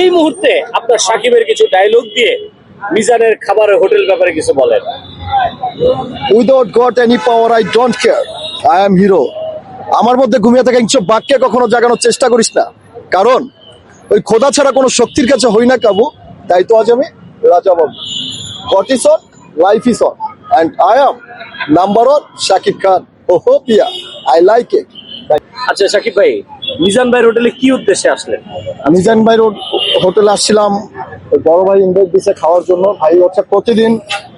এই মুহূর্তে আপনার সাকিবের কিছু ডায়লগ দিয়ে মিজানের খাবারের হোটেল ব্যাপারে কিছু বলেন। Without got any power I don't care I am hero আমার মধ্যে ঘুমিয়ে থাকা কিছু বাক্যে কখনো জাগানোর চেষ্টা করিস না। কারণ ওই খোদা ছাড়া কোনো শক্তির কাছে হই না কাবু। তাই তো আজ আমি Raja Babu. Got is on life is on and I am number one Shakib Khan ও হো পিয়া আই লাইক ইট আচ্ছা সাকিব ভাই মিজান ভাইয়ের হোটেলে কি উদ্দেশ্যে আসলেন? মিজান ভাই রোড হোটেলে আসছিলাম বড় ভাই ইনভাইট দিছে খাওয়ার জন্য। ভাই হচ্ছে প্রতিদিন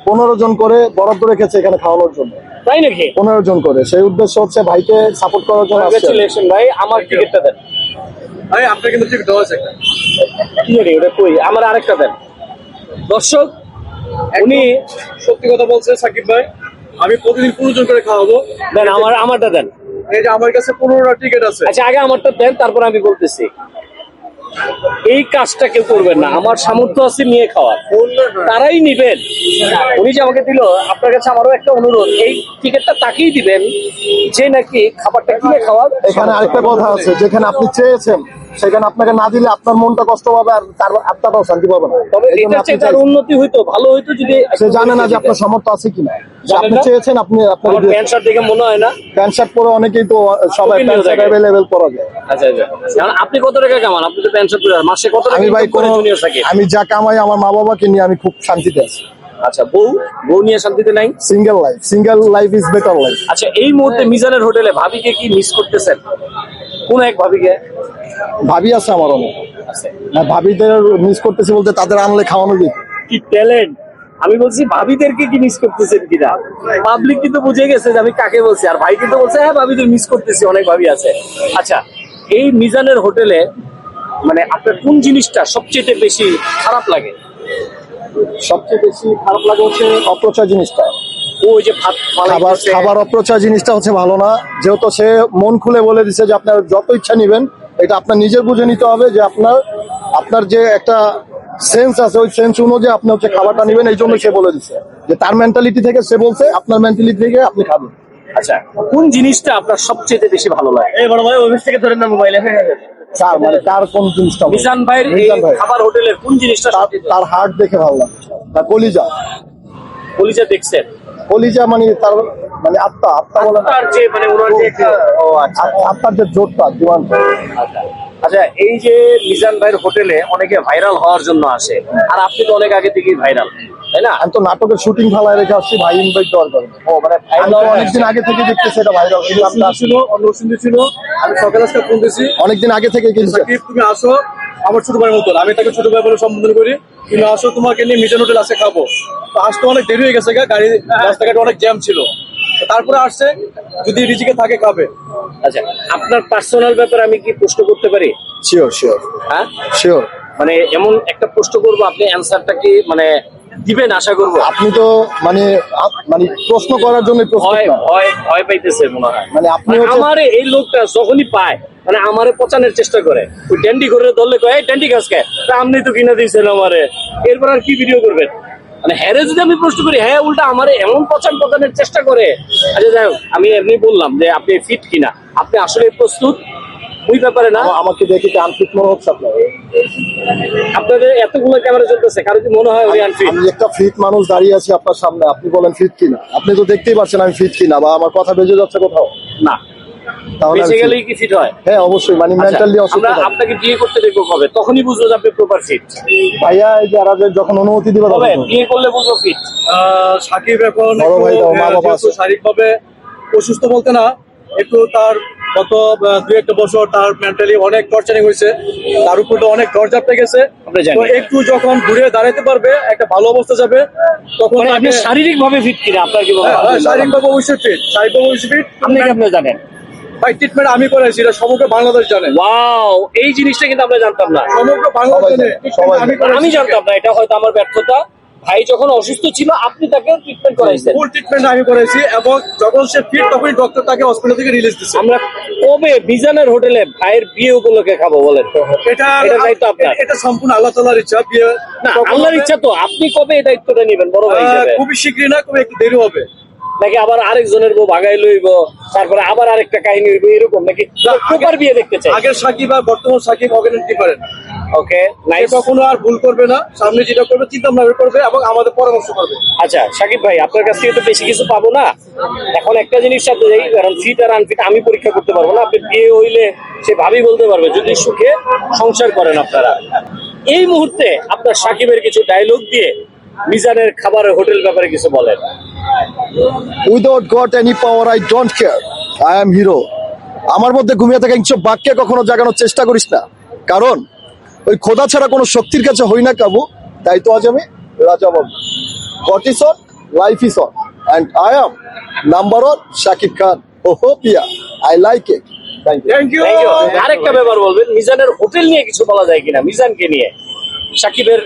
পনেরো জন করে বরাদ্দ রেখেছে এখানে খাওয়ানোর জন্য। তাই নাকি? পনেরো জন করে। সেই উদ্দেশ্য হচ্ছে ভাইকে সাপোর্ট করার জন্য কংগ্রেচুলেশন ভাই আমার টিকিটটা দেন। ভাই আপনার কিন্তু ঠিক দেওয়া আছে কি জানি ওটা কই? আমার আরেকটা দেন। দর্শক উনি সত্যি কথা বলছে সাকিব ভাই আমি প্রতিদিন পনেরো জন করে খাওয়াবো। দেন আমার আমারটা দেন। এই যে আমার কাছে পনেরোটা টিকিট আছে। আচ্ছা আগে আমারটা দেন তারপর আমি বলতেছি। এই কাজটা কেউ করবেন না। আমার সামর্থ্য আছে নিয়ে খাওয়ার। তারাই নিবেন। উনি যে আমাকে দিল আপনার কাছে আমারও একটা অনুরোধ। এই টিকিটটা তাকেই দিবেন যে নাকি খাবারটা কিনে খাওয়া এখানে আরেকটা কথা আছে যেখানে আপনি চেয়েছেন সেখানে আপনাকে না দিলে আপনার মনটা কষ্ট পাবে আর তার আত্মাটাও শান্তি পাবে না। তবে। উন্নতি হইতো ভালো হইতো যদি সে জানে না যে আপনার সামর্থ্য আছে কিনা। আপনি চেয়েছেন আপনি আপনার প্যান্ট শার্ট দেখে মনে হয় না। প্যান্ট শার্ট পরে অনেকেই তো সবাই প্যান্ট শার্ট। অ্যাভেলেবেল পরা যায়। আচ্ছা আচ্ছা। আপনি কত টাকা কামান? আপনি তো প্যান্ট শার্ট পরে মাসে কত টাকা আমি ভাই করে কোনো আমি যা কামাই আমার মা বাবাকে নিয়ে আমি খুব শান্তিতে আছি। আচ্ছা বউ? বউ নিয়ে শান্তিতে নাই? Single life single life is better life আচ্ছা এই মুহূর্তে মিজানের হোটেলে ভাবিকে কি মিস করতেছেন? কোন এক ভাবিকে? ভাবি আছে আমার অনেক। না ভাবিদের মিস করতেছি বলতে তাদের আনলে খাওয়ানো যেত কি ট্যালেন্ট আমি বলছি ভাবিদেরকে কি মিস করতেছেন কিনা? পাবলিক কিন্তু বুঝে গেছে যে আমি কাকে বলছি। আর ভাই কিন্তু বলছে হ্যাঁ ভাবিদের মিস করতেছি অনেক ভাবি আছে। আচ্ছা এই মিজানের হোটেলে মানে আপনার কোন জিনিসটা সবচেয়ে বেশি খারাপ লাগে? সবচেয়ে বেশি খারাপ লাগে হচ্ছে অপ্রচার জিনিসটা। ওই যে ভাত খাবার। খাবার অপ্রচার জিনিসটা হচ্ছে ভালো না। যেহেতু সে মন খুলে বলে দিছে যে আপনার যত ইচ্ছা নিবেন এটা আপনার নিজের বুঝে নিতে হবে যে আপনার আপনার যে একটা সেন্স আছে ওই সেন্স অনুযায়ী আপনি হচ্ছে খাবারটা নেবেন এই জন্য সে বলে দিচ্ছে যে তার মেন্টালিটি থেকে সে বলছে আপনার মেন্টালিটি থেকে আপনি খাবেন। আচ্ছা কোন জিনিসটা আপনার সবচেয়ে বেশি ভালো লাগে? এই বড় ভাই অফিস থেকে ধরেন না মোবাইলে তার মানে তার কোন জিনিসটা? মিজান ভাইয়ের খাবার হোটেলের কোন জিনিসটা তার- তার হার্ট দেখে ভালো লাগে। তার কলিজা। কলিজা দেখছেন? কলিজা মানে তার মানে আত্মা আত্মা বলে না। যে মানে ওনার যে একটা ও আচ্ছা। আত্মার যে জোরটা আচ্ছা। আচ্ছা এই যে মিজান ভাইয়ের হোটেলে অনেকে ভাইরাল হওয়ার জন্য আসে আর আপনি তো অনেক আগে থেকেই ভাইরাল তাই না? আমি তো নাটকের শুটিং ফালায় রেখে আসছি ভাই ইনভাইট দেওয়ার কারণে। ও মানে অনেকদিন আগে থেকে দেখতেছি এটা ভাইরাল ছিল অন্য ছিল আমি সকালে আজকে ফোন দিয়েছি। অনেকদিন আগে থেকে কিন্তু। তুমি আসো আমার ছোট ভাইয়ের মতন আমি তাকে ছোট ভাই বলে সম্বোধন করি তুমি আসো তোমাকে নিয়ে মিশন হোটেল আছে খাব। তো আসতে অনেক দেরি হয়ে গেছে গা, গাড়ি রাস্তাঘাটে অনেক জ্যাম ছিল। তারপরে আসছে যদি রিজিকে থাকে খাবে। আচ্ছা আপনার পার্সোনাল ব্যাপারে আমি কি প্রশ্ন করতে পারি? শিওর শিওর হ্যাঁ? শিওর মানে এমন একটা প্রশ্ন করব আপনি অ্যান্সারটা কি মানে দিবেন আশা করব? আপনি তো মানে মানে প্রশ্ন করার জন্য প্রস্তুত ভয় ভয় ভয় পাইতেছে মনে হয়। মানে আপনি মানে হচ্ছে- আমারে এই লোকটা যখনই পায় মানে আমারে পচানোর চেষ্টা করে। ওই ড্যান্ডি করে ধরলে কয় "এই ড্যান্ডি গাছ খায় তা আপনি তো কিনা দিয়েছেন আমারে। এরপর আর কি ভিডিও করবেন? মানে হ্যারে যদি আমি প্রশ্ন করি হ্যাঁ উল্টা আমারে এমন পচান পচানোর চেষ্টা করে। আচ্ছা যাই আমি এমনি বললাম যে আপনি ফিট কিনা। আপনি আসলে প্রস্তুত ওই ব্যাপারে না। আমাকে দেখে কি আনফিট মনে হচ্ছে আপনার আপনাদের এতগুলো ক্যামেরা চলতেছে কারও কি মনে হয় উনি আনফিট আমি একটা ফিট মানুষ দাঁড়িয়ে আছি আপনার সামনে আপনি বলেন ফিট কিনা? আপনি তো দেখতেই পাচ্ছেন আমি ফিট কিনা বা আমার কথা বেজে যাচ্ছে কোথাও? না। তাহলে আমি গেলেই কি ফিট হয়? হ্যাঁ অবশ্যই মানে মেন্টালি অসুস্থ আপনাকে বিয়ে করতে দেখব কবে? তখনই বুঝব যে আপনি প্রপার ফিট ভাইয়া এই যে আরাজের যখন অনুমতি দিবে কবে? বিয়ে করলে বুঝব ফিট আহ, সাকিব এখন বড় ভাই মা বাবা শারীরিকভাবে অসুস্থ বলতে না একটু তার গত দুই একটা বছর তার মেন্টালি অনেক টর্চারিং হয়েছে। তার উপর তো অনেক দরজা পেয়ে গেছে। একটু যখন ঘুরে দাঁড়াতে পারবে একটা ভালো অবস্থা যাবে তখন মানে আপনি শারীরিক ভাবে ফিট কিনা? আপনার কি হ্যাঁ, হয় হ্যাঁ, অবশ্যই ফিট শারীরিকভাবে অবশ্যই ফিট আপনি কি আপনি জানেন? ভাই ট্রিটমেন্ট আমি করেছি এটা সমগ্র বাংলাদেশ জানে। ওয়াও এই জিনিসটা কিন্তু আমরা জানতাম না। সমগ্র বাংলাদেশ জানে আমি জানতাম না এটা হয়তো আমার ব্যর্থতা। ভাই যখন অসুস্থ ছিল আপনি তাকে ট্রিটমেন্ট করাইছেন। ফুল ট্রিটমেন্ট আমি করেছি এবং যখন সে ফিট তখনই ডক্টর তাকে হসপিটাল থেকে রিলিজ দিচ্ছে আমরা কবে বিজানের হোটেলে ভাইয়ের বিয়ে উপলক্ষে খাব বলেন? এটা এটার দায়িত্ব আপনার। এটা সম্পূর্ণ আল্লাহ তালার ইচ্ছা বিয়ে না আল্লাহর ইচ্ছা তো আপনি কবে এই দায়িত্বটা নেবেন বড় ভাই খুবই শীঘ্রই না খুবই একটু দেরি হবে। নাকি আবার আরেকজনের বউ ভাগাই লইব তারপরে আবার আরেকটা কাহিনী হইব এরকম নাকি? প্রপার বিয়ে দেখতে চাই। আগের সাকিব আর বর্তমান সাকিব অর্গানাইজ ডিফারেন্ট ওকে সে নাইস কখনো আর ভুল করবে না সামনে যেটা করবে চিন্তা ভাবনা করবে এবং আমাদের পরামর্শ করবে। আচ্ছা সাকিব ভাই আপনার কাছ থেকে তো বেশি কিছু পাবো না? এখন একটা জিনিস সাথে যাই কারণ ফিট আর আনফিট আমি পরীক্ষা করতে পারব না আপনি বিয়ে হইলে সে ভাবি বলতে পারবে যদি সুখে সংসার করেন আপনারা। এই মুহূর্তে আপনার সাকিবের কিছু ডায়লগ দিয়ে মিজানের খাবারের হোটেল ব্যাপারে কিছু বলেন। Without got any power I don't care I am hero আমার মধ্যে ঘুমিয়ে থাকা ইচ্ছ বাক্যে কখনো জাগানোর চেষ্টা করিস না। কারণ ওই খোদা ছাড়া কোনো শক্তির কাছে হই না কাবু। তাই তো আজ আমি Raja Babu. Got is on life is on and I am number one Shakib Khan ও হো পিয়া I like it thank you thank you আরেকটা ব্যাপার বলবেন মিজানের হোটেল নিয়ে কিছু বলা যায় কিনা? মিজানকে নিয়ে। সাকিবের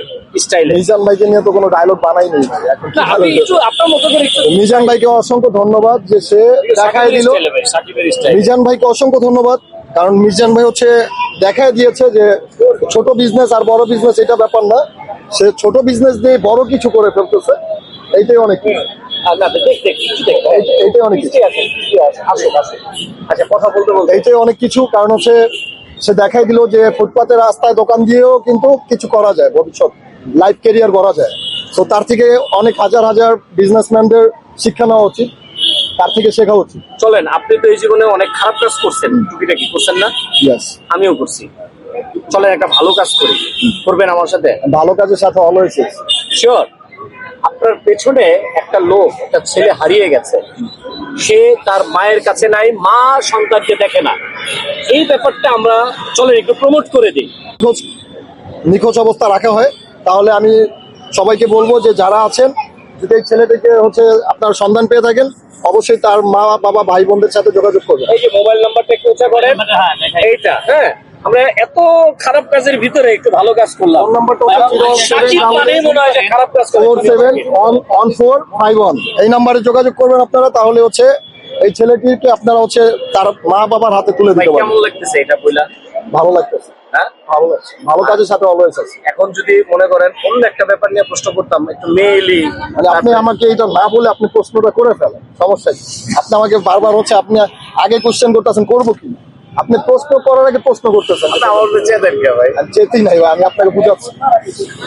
স্টাইলে। মিজান ভাইকে নিয়ে তো কোনো ডায়লগ বানাই নেই ভাই। এখন কি না আমি একটু আপনার মতো করে একটু মিজান ভাইকে অসংখ্য ধন্যবাদ যে সে দেখায় দিল। সাকিবের স্টাইল। মিজান ভাইকে অসংখ্য ধন্যবাদ। কারণ মিজান ভাই হচ্ছে দেখায় দিয়েছে যে ছোট বিজনেস আর বড় বিজনেস এটা ব্যাপার না। সে ছোট বিজনেস দিয়ে বড় কিছু করে ফেলতেছে। এইটাই অনেক এইটাই অনেক কিছু। আচ্ছা কথা বলতে বলতে। এইটাই অনেক কিছু। কারণ হচ্ছে সে দেখাই দিল যে ফুটপাতের রাস্তায় দোকান দিয়েও কিন্তু কিছু করা যায় ভবিষ্যৎ লাইফ ক্যারিয়ার করা যায়। তো তার থেকে অনেক হাজার হাজার বিজনেসম্যানদের শিক্ষা নেওয়া উচিত তার থেকে শেখা উচিত। চলেন আপনি তো এই জীবনে অনেক খারাপ কাজ করছেন। টুকিটাকি করছেন না? ইয়েস আমিও করছি। চলেন একটা ভালো কাজ করি। করবেন আমার সাথে? ভালো কাজের সাথে অলওয়েজ শিওর আপনার পেছনে একটা লোক একটা ছেলে হারিয়ে গেছে। সে তার মায়ের কাছে নাই মা সন্তানকে দেখে না। এই ব্যাপারটা আমরা চলে একটু প্রমোট করে দিই। নিখোঁজ নিখোঁজ অবস্থা রাখা হয়। তাহলে আমি সবাইকে বলব যে যারা আছেন যদি এই ছেলেটিকে হচ্ছে আপনার সন্ধান পেয়ে থাকেন অবশ্যই তার মা বাবা ভাই বোনদের সাথে যোগাযোগ করবেন। এই যে মোবাইল নাম্বারটা একটু উঁচা করেন। এইটা হ্যাঁ? আমরা এত খারাপ কাজের ভিতরে একটু ভালো কাজ করলাম। ফোন নাম্বারটা মনে হয় খারাপ কাজ four seven one one four five one এই নাম্বারে যোগাযোগ করবেন আপনারা তাহলে হচ্ছে এই ছেলেটিকে আপনারা হচ্ছে তার মা বাবার হাতে তুলে দিতে কেমন লাগতেছে এটা বইলা? ভালো লাগতেছে। হ্যাঁ? ভালো লাগছে। ভালো কাজের সাথে অলওয়েজ আছে। এখন যদি মনে করেন অন্য একটা ব্যাপার নিয়ে প্রশ্ন করতাম একটু মেইলি মানে আপনি আমাকে এটা না বলে আপনি প্রশ্নটা করে ফেলেন। সমস্যা কি? আপনি আমাকে বারবার হচ্ছে আপনি আগে কোশ্চেন করতেছেন করব কি? আপনি প্রশ্ন করার আগে প্রশ্ন করতেছেন। ভাই? চেতেই নাই ভাই, আমি আপনাকে বুঝাচ্ছি।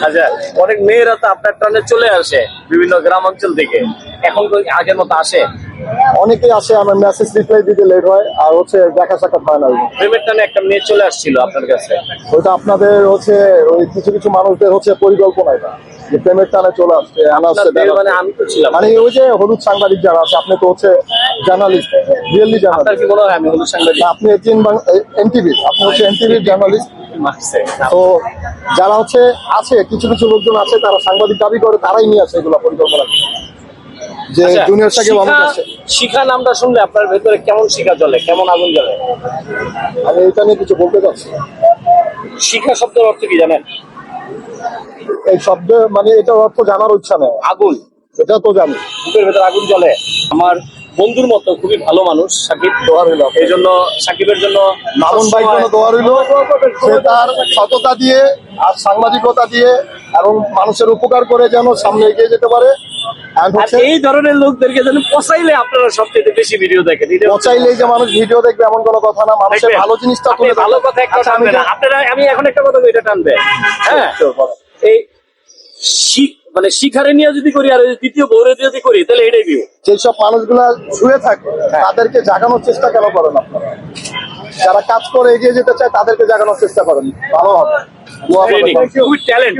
আচ্ছা অনেক মেয়েরা তো আপনার টানে চলে আসে বিভিন্ন গ্রাম অঞ্চল থেকে। এখন তো আগের মতো আসে। অনেকেই আসে আমার মেসেজ রিপ্লাই দিতে লেট হয় আর হচ্ছে দেখা সাক্ষাৎ হয় না প্রেমের টানে একটা মেয়ে চলে আসছিল আপনার কাছে? ওইটা আপনাদের হচ্ছে ওই কিছু কিছু মানুষদের হচ্ছে পরিকল্পনা এটা যে প্রেমের টানে চলে আসছে আনা আসছে আপনার মেয়ে দেনা মানে আমি তো ছিলাম। মানে ওই যে হলুদ সাংবাদিক যারা আছে আপনি তো হচ্ছে জার্নালিস্ট রিয়েলি আপনার কি মনে হয় আমি হলুদ সাংবাদিক? আপনি এনটিভি আপনি হচ্ছে এনটিভির জার্নালিস্ট তো যারা হচ্ছে আছে কিছু কিছু লোকজন আছে তারা সাংবাদিক দাবি করে তারাই নিয়ে আসে এগুলো পরিকল্পনা। যে আচ্ছা, জুনিয়র সাকিব আমার শিখা- কাছে শিখা নামটা শুনলে আপনার ভেতরে কেমন শিখা জ্বলে কেমন আগুন জ্বলে? আমি এটা নিয়ে কিছু বলতে চাচ্ছি। শিখা শব্দের অর্থ কি জানেন? এই শব্দ মানে এটার অর্থ জানার ইচ্ছা নেই। আগুন। এটা তো জানি। বুকের ভেতরে আগুন জ্বলে। আমার বন্ধুর মতো খুবই ভালো মানুষ সাকিব। দোয়া রইল এই জন্য সাকিবের জন্য মামুন ভাই জন্য দোয়া রইল সে তার সততা দিয়ে আর সাংবাদিকতা দিয়ে এবং মানুষের উপকার করে যেন সামনে এগিয়ে যেতে পারে। আর এই ধরনের লোকদেরকে যেন পচাইলে আপনারা সবচেয়ে বেশি ভিডিও দেখেন। যে মানুষ ভিডিও দেখবে এমন কোনো কথা না মানুষের ভালো জিনিসটা তুলে ভালো কথা একটা আচ্ছা, আমি টানবেন না। আপনারা আমি এখন একটা কথা এটা টানবে হ্যাঁ? এই শি- মানে শিখারে নিয়ে যদি করি আর দ্বিতীয় বৌরে যদি করি তাহলে এটাই ভিউ যেসব মানুষগুলা শুয়ে থাকে তাদেরকে জাগানোর চেষ্টা কেন করেন আপনারা? যারা কাজ করে এগিয়ে যেতে চায় তাদেরকে জাগানোর চেষ্টা করেন। ভালো হবে। ট্যালেন্ট